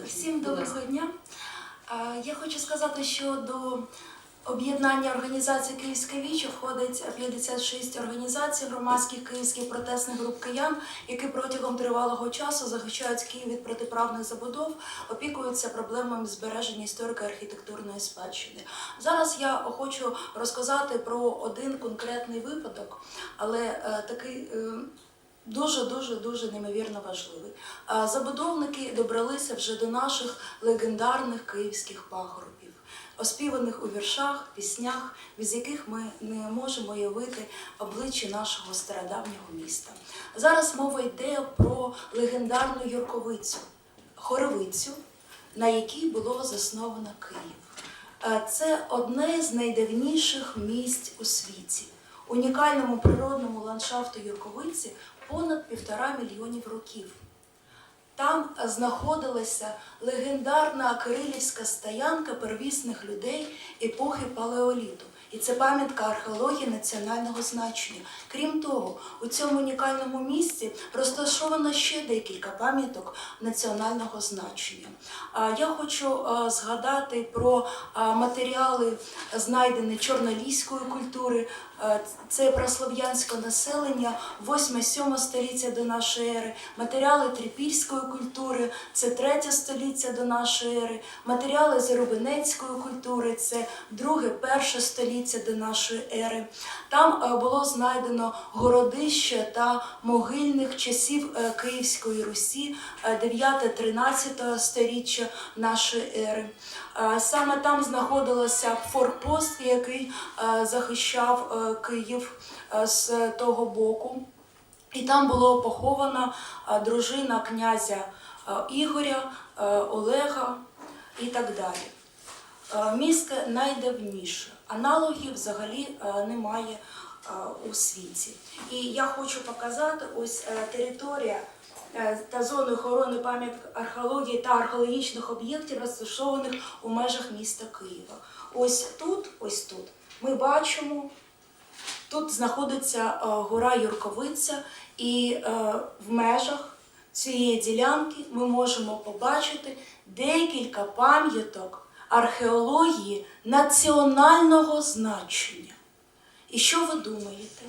Всім доброго дня. Е, Я хочу сказати, що до об'єднання організацій Київська Віча входить 56 організацій громадських київських протестних груп киян, які протягом тривалого часу захищають Київ від протиправних забудов, опікуються проблемами збереження історико-архітектурної спадщини. Зараз я хочу розказати про один конкретний випадок, але е, такий. Е, Дуже неймовірно важливий. Забудовники добралися вже до наших легендарних київських пагорбів, оспіваних у віршах, піснях, без яких ми не можемо уявити обличчя нашого стародавнього міста. Зараз мова йде про легендарну Юрковицю, хоровицю, на якій було засновано Київ. Це одне з найдавніших місць у світі. Унікальному природному ландшафту Юрковиці понад півтора мільйонів років. Там знаходилася легендарна кирилівська стоянка первісних людей епохи палеоліту. І це пам'ятка археології національного значення. Крім того, у цьому унікальному місці розташовано ще декілька пам'яток національного значення. Я хочу згадати про матеріали, знайдені чорноліської культури. А, Це праслов'янське населення 8-7 століття до нашої ери, матеріали трипільської культури, це 3 століття до нашої ери, матеріали зарубинецької культури, це 2-1 століття до нашої ери. Там е, було знайдено городище та могильних часів е, Київської Русі, 9-13 сторіччя нашої ери. Е, Саме там знаходилося форпост, який е, захищав е, Київ е, з того боку. І там було похована е, дружина князя е, Ігоря, Олега і так далі. Е, Місто найдавніше. Аналогів взагалі немає у світі. І я хочу показати ось територія та зони охорони пам'яток археології та археологічних об'єктів, розташованих у межах міста Києва. Ось тут, ось тут ми бачимо. Тут знаходиться е, гора Юрковиця, і е, в межах цієї ділянки ми можемо побачити декілька пам'яток археології національного значення. І що ви думаєте?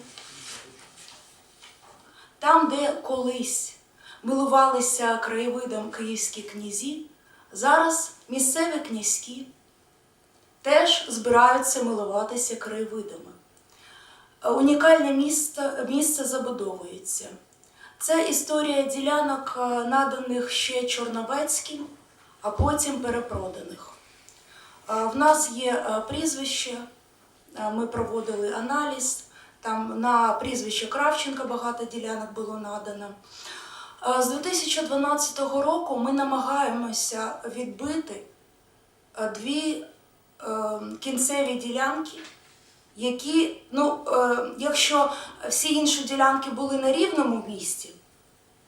Там, де колись милувалися краєвидом київські князі, зараз місцеві князькі теж збираються милуватися краєвидами. Унікальне місце, місце забудовується. Це історія ділянок, е, наданих ще Чорновецьким, а потім перепроданих. Е, В нас є е, прізвище, ми проводили аналіз. Там на прізвище Кравченка багато ділянок було надано. З 2012 року ми намагаємося відбити дві кінцеві ділянки, які, ну, е, якщо всі інші ділянки були на рівному місці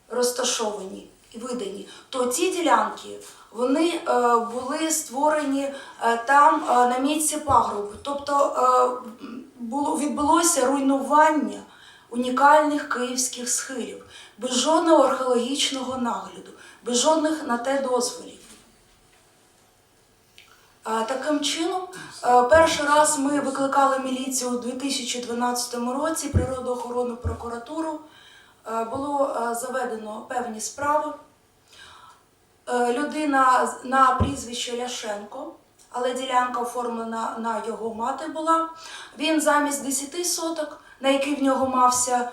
розташовані і видані, то ці ділянки вони е, були створені е, там е, на місці пагорбу. Тобто е, було, відбулося руйнування унікальних київських схилів без жодного археологічного нагляду, без жодних на те дозволів. Таким чином, е, перший раз ми викликали міліцію у 2012 році, природоохоронну прокуратуру. Е, Було е, заведено певні справи. Людина на прізвище Ляшенко, але ділянка оформлена на його мати була. Він замість 10 соток, на які в нього мався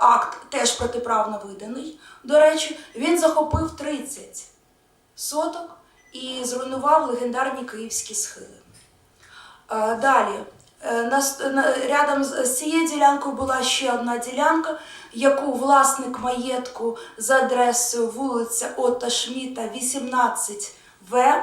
акт, теж протиправно виданий. До речі, він захопив 30 соток і зруйнував легендарні київські схили. Е, Далі, е, рядом з цією ділянкою була ще одна ділянка, яку власник маєтку за адресою вулиця Отто Шміта, 18В,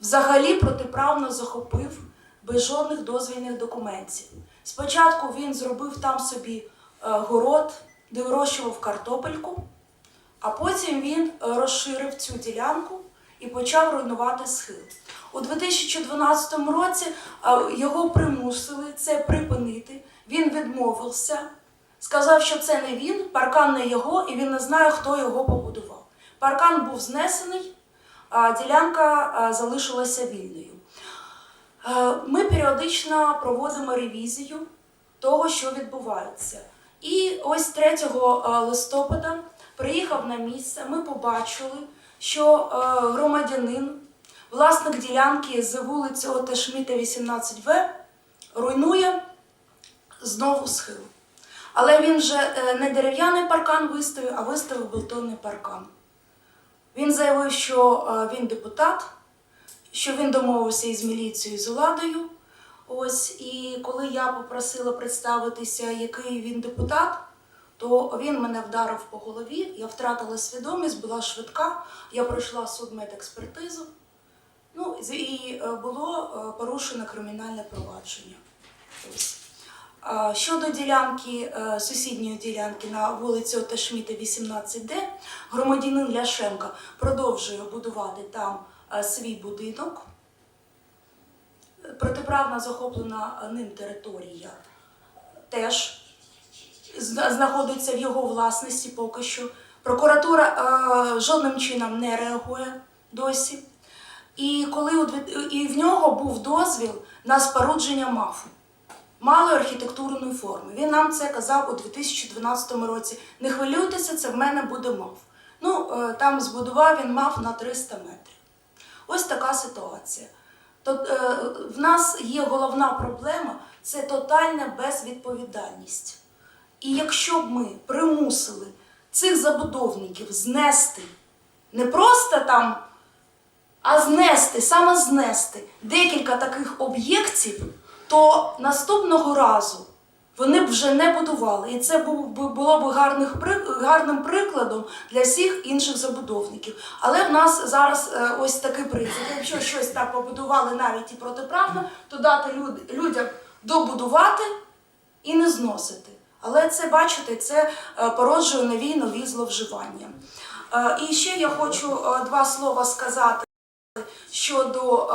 взагалі протиправно захопив без жодних дозвільних документів. Спочатку він зробив там собі е, город, де вирощував картопельку, а потім він е, розширив цю ділянку і почав руйнувати схил. У 2012 році е, його примусили це припинити. Він відмовився, сказав, що це не він, паркан не його, і він не знає, хто його побудував. Паркан був знесений, а ділянка залишилася вільною. Е, Ми періодично проводимо ревізію того, що відбувається. І ось 3 листопада приїхав на місце. Ми побачили, що е, громадянин, власник ділянки з вулиці Ота Шміта, 18В, руйнує знову схил. Але він вже е, не дерев'яний паркан виставив, а виставив бетонний паркан. Він заявив, що е, він депутат, що він домовився із міліцією з владою. Ось, і коли я попросила представитися, який він депутат, то він мене вдарив по голові, я втратила свідомість, була швидка, я пройшла судмедекспертизу. Ну, і е, було е, порушено кримінальне провадження. Щодо ділянки, е, сусідньої ділянки на вулиці Оташміта, 18Д, громадянин Ляшенка продовжує будувати там свій будинок. Протиправно захоплена ним територія теж знаходиться в його власності поки що. Прокуратура е, жодним чином не реагує досі. І коли і в нього був дозвіл на спорудження мафу малої архітектурної форми. Він нам це казав у 2012 році. Не хвилюйтеся, це в мене буде мав. Ну, е, там збудував він мав на 300 метрів. Ось така ситуація. То, е, в нас є головна проблема це тотальна безвідповідальність. І якщо б ми примусили цих забудовників знести не просто там, а знести, саме знести декілька таких об'єктів, то наступного разу вони б вже не будували. І це було б гарним прикладом для всіх інших забудовників. Але в нас зараз е, ось такий принцип. Якщо щось так побудували навіть і протиправно, то дати людям добудувати і не зносити. Але це, бачите, це е, породжує нові нові зловживання. Е, І ще я хочу е, два слова сказати щодо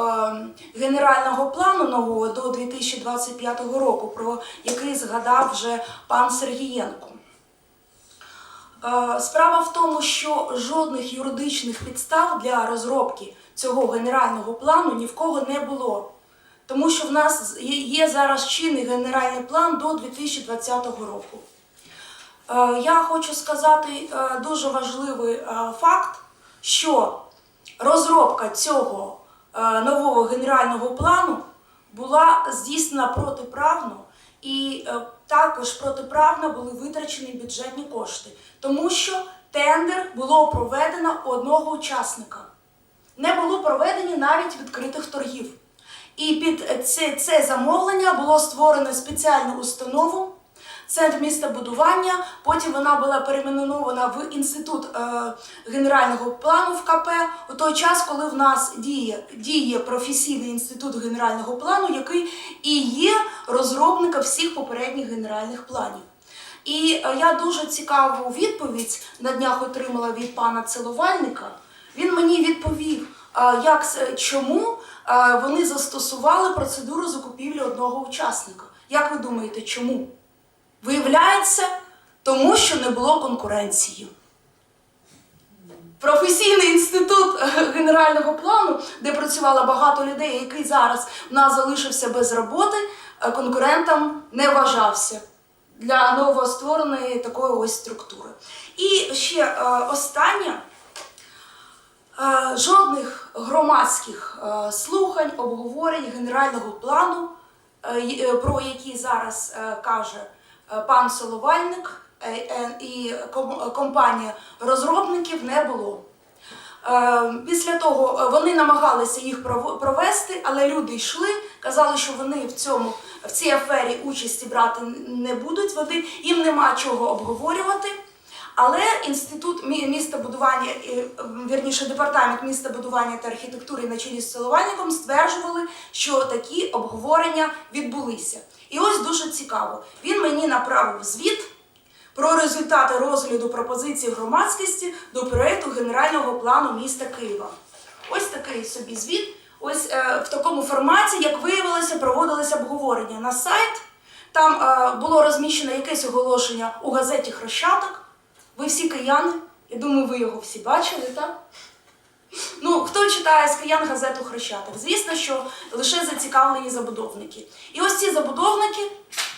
генерального плану нового до 2025 року, про який згадав вже пан Сергієнко. Справа в тому, що жодних юридичних підстав для розробки цього генерального плану ні в кого не було. Тому що в нас є зараз чинний генеральний план до 2020 року. Е, Я хочу сказати е, дуже важливий е, факт, що розробка цього нового генерального плану була здійснена протиправно, і також протиправно були витрачені бюджетні кошти, тому що тендер було проведено одного учасника. Не було проведені навіть відкритих торгів. І під це, це замовлення було створено спеціальну установу. Центр містобудування, потім вона була перейменована в інститут е, генерального плану в КП у той час, коли в нас діє, діє професійний інститут генерального плану, який і є розробником всіх попередніх генеральних планів. І е, я дуже цікаву відповідь на днях отримала від пана Целовальника. Він мені відповів, е, як чому е, вони застосували процедуру закупівлі одного учасника. Як ви думаєте, чому? Виявляється, тому що не було конкуренції. Професійний інститут е, генерального плану, де працювало багато людей, який зараз в нас залишився без роботи, е, конкурентом не вважався для новоствореної такої ось структури. І ще е, останнє. Е, Жодних громадських е, слухань, обговорень генерального плану, е, про які зараз каже пан Соловальник і компанія розробників не було. Після того вони намагалися їх провести, але люди йшли, казали, що вони в цьому в цій афері участі брати не будуть. Вони їм нема чого обговорювати. Але інститут мі- містобудування, вірніше департамент містобудування та архітектури на чолі з Соловальником стверджували, що такі обговорення відбулися. І ось дуже цікаво. Він мені направив звіт про результати розгляду пропозицій громадськості до проєкту генерального плану міста Києва. Ось такий собі звіт. Ось е, в такому форматі, як виявилося, проводилися обговорення на сайт. Там е, було розміщено якесь оголошення у газеті Хрещатик. Ви всі кияни, Я думаю, ви його всі бачили, так? Ну, хто читає з киян газету Хрещатик? Звісно, що лише зацікавлені забудовники. І ось ці забудовники,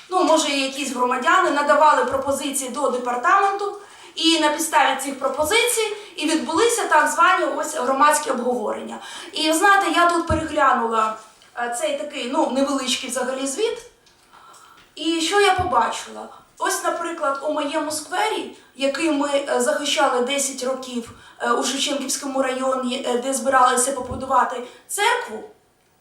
ну, може, якісь громадяни, надавали пропозиції до департаменту, і на підставі цих пропозицій і відбулися так звані ось громадські обговорення. І знаєте, я тут переглянула е, цей такий ну, невеличкий взагалі звіт. І що я побачила? Ось, наприклад, у моєму сквері, який ми е, захищали 10 років е, у Шевченківському районі, е, де збиралися побудувати церкву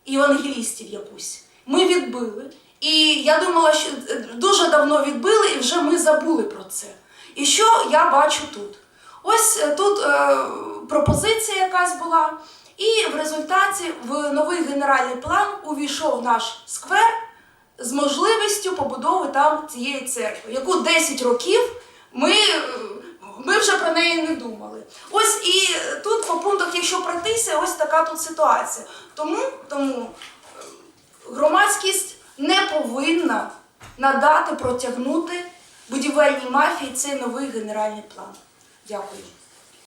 євангелістів якусь, ми відбили. І я думала, що дуже давно відбили, і вже ми забули про це. І що я бачу тут? Ось тут е, пропозиція якась була, і в результаті в новий генеральний план увійшов наш сквер з можливістю побудови там цієї церкви, яку 10 років ми, е, ми вже про неї не думали. Ось і тут по пунктах, якщо пройтися, ось така тут ситуація. Тому, тому е, громадськість не повинна надати протягнути будівельній мафії цей новий генеральний план. Дякую.